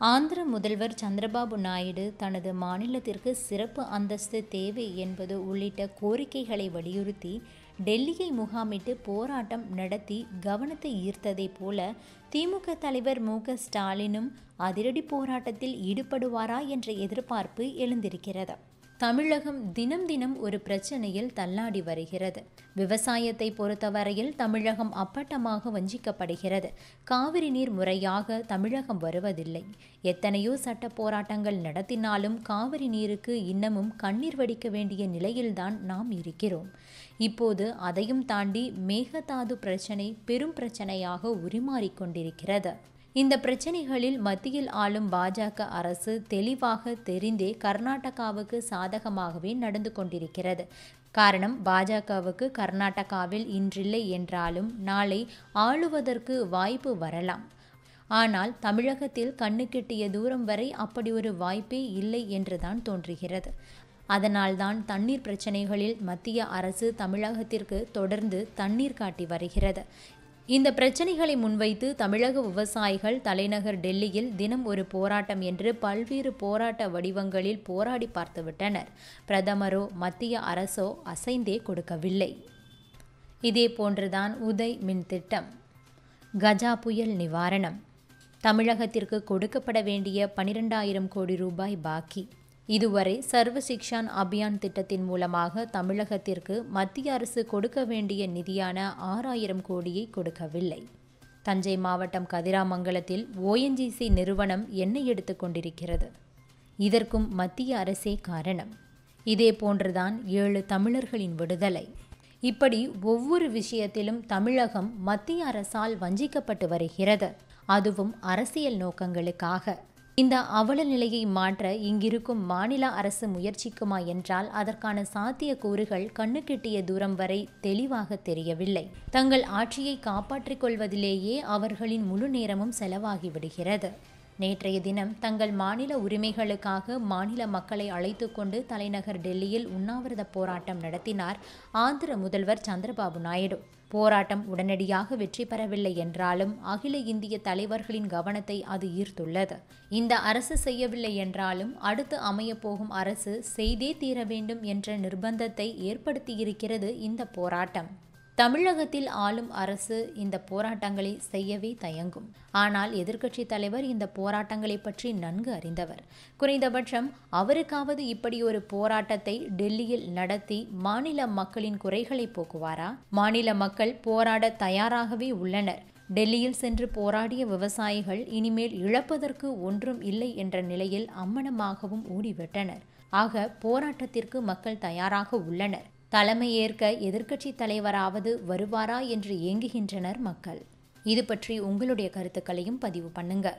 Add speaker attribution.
Speaker 1: ஆந்திர முதல்வர் சந்திரபாபு நாயுடு தனது மாநிலத்திற்கு சிறப்பு அந்தஸ்து தேவை என்பது உள்ளிட்ட கோரிக்கைகளை வலியுறுத்தி டெல்லியை முகாமிட்டு போராட்டம் நடத்தி கவனத்தை ஈர்த்ததைப் போல திமுக தலைவர் மு ஸ்டாலினும் அதிரடி போராட்டத்தில் ஈடுபடுவாரா என்ற எதிர்பார்ப்பு எழுந்திருக்கிறது. தமிழகம் தினம் தினம் ஒரு பிரச்சனையில் தள்ளாடி வருகிறது. விவசாயத்தை பொறுத்தவரையில் தமிழகம் அப்பட்டமாக வஞ்சிக்கப்படுகிறது. காவிரி நீர் முறையாக தமிழகம் வருவதில்லை. எத்தனையோ சட்ட போராட்டங்கள் நடத்தினாலும் காவிரி நீருக்கு இன்னமும் கண்ணீர் வடிக்க வேண்டிய நிலையில்தான் நாம் இருக்கிறோம். இப்போது அதையும் தாண்டி மேகதாது பிரச்சனை பெரும் பிரச்சனையாக உரிமாறிக் கொண்டிருக்கிறது. இந்த பிரச்சனைகளில் மத்தியில் ஆளும் பாஜக அரசு தெளிவாக தெரிந்தே கர்நாடகாவுக்கு சாதகமாகவே நடந்து கொண்டிருக்கிறது. காரணம் பாஜகவுக்கு கர்நாடகாவில் இன்றில்லை என்றாலும் நாளை ஆளுவதற்கு வாய்ப்பு வரலாம். ஆனால் தமிழகத்தில் கண்ணுக்கெட்டிய தூரம் வரை அப்படி ஒரு வாய்ப்பே இல்லை என்றுதான் தோன்றுகிறது. அதனால்தான் தண்ணீர் பிரச்சனைகளில் மத்திய அரசு தமிழகத்திற்கு தொடர்ந்து தண்ணீர் காட்டி வருகிறது. இந்த பிரச்சனைகளை முன்வைத்து தமிழக விவசாயிகள் தலைநகர் டெல்லியில் தினம் ஒரு போராட்டம் என்று பல்வேறு போராட்ட வடிவங்களில் போராடி பார்த்துவிட்டனர். பிரதமரோ மத்திய அரசோ அசைந்தே கொடுக்கவில்லை. இதே போன்றுதான் உதய் மின் திட்டம். கஜா புயல் நிவாரணம். தமிழகத்திற்கு கொடுக்கப்பட வேண்டிய பனிரெண்டாயிரம் கோடி ரூபாய் பாக்கி. இதுவரை சர்வ சிக்ஷான் அபியான் திட்டத்தின் மூலமாக தமிழகத்திற்கு மத்திய அரசு கொடுக்க வேண்டிய நிதியான ஆறாயிரம் கோடியை கொடுக்கவில்லை. தஞ்சை மாவட்டம் கதிராமங்கலத்தில் ஓஎன்ஜிசி நிறுவனம் எண்ணெய் எடுத்து கொண்டிருக்கிறது. இதற்கும் மத்திய அரசே காரணம். இதே போன்றுதான் ஏழு தமிழர்களின் விடுதலை. இப்படி ஒவ்வொரு விஷயத்திலும் தமிழகம் மத்திய அரசால் வஞ்சிக்கப்பட்டு வருகிறது. அதுவும் அரசியல் நோக்கங்களுக்காக. இந்த அவல நிலையை மாற்ற இங்கிருக்கும் மாநில அரசு முயற்சிக்குமா என்றால் அதற்கான சாத்திய கூறுகள் கண்ணுக்கெட்டிய தூரம் வரை தெளிவாக தெரியவில்லை. தங்கள் ஆட்சியை காப்பாற்றிக் கொள்வதிலேயே அவர்களின் முழு நேரமும் செலவாகிவிடுகிறது. நேற்றைய தினம் தங்கள் மாநில உரிமைகளுக்காக மாநில மக்களை அழைத்து கொண்டு தலைநகர் டெல்லியில் உண்ணாவிரத போராட்டம் நடத்தினார் ஆந்திர முதல்வர் சந்திரபாபு நாயுடு. போராட்டம் உடனடியாக வெற்றி பெறவில்லை என்றாலும் அகில இந்திய தலைவர்களின் கவனத்தை அது ஈர்த்துள்ளது. இந்த அரசு செய்யவில்லை என்றாலும் அடுத்து அமையப்போகும் அரசு செய்தே தீர வேண்டும் என்ற நிர்பந்தத்தை ஏற்படுத்தியிருக்கிறது இந்த போராட்டம். தமிழகத்தில் ஆளும் அரசு இந்த போராட்டங்களை செய்யவே தயங்கும். ஆனால் எதிர்க்கட்சி தலைவர் இந்த போராட்டங்களை பற்றி நன்கு அறிந்தவர். குறைந்தபட்சம் அவருக்காவது இப்படி ஒரு போராட்டத்தை டெல்லியில் நடத்தி மாநில மக்களின் குறைகளை போக்குவாரா? மாநில மக்கள் போராட தயாராகவே உள்ளனர். டெல்லியில் சென்று போராடிய விவசாயிகள் இனிமேல் இழப்பதற்கு ஒன்றும் இல்லை என்ற நிலையில் அம்மனமாகவும் ஓடிவிட்டனர். ஆக போராட்டத்திற்கு மக்கள் தயாராக உள்ளனர். தலைமையேற்க எதிர்க்கட்சி தலைவராவது வருவாரா என்று ஏங்குகின்றனர் மக்கள். இது பற்றி உங்களுடைய கருத்துக்களையும் பதிவு பண்ணுங்கள்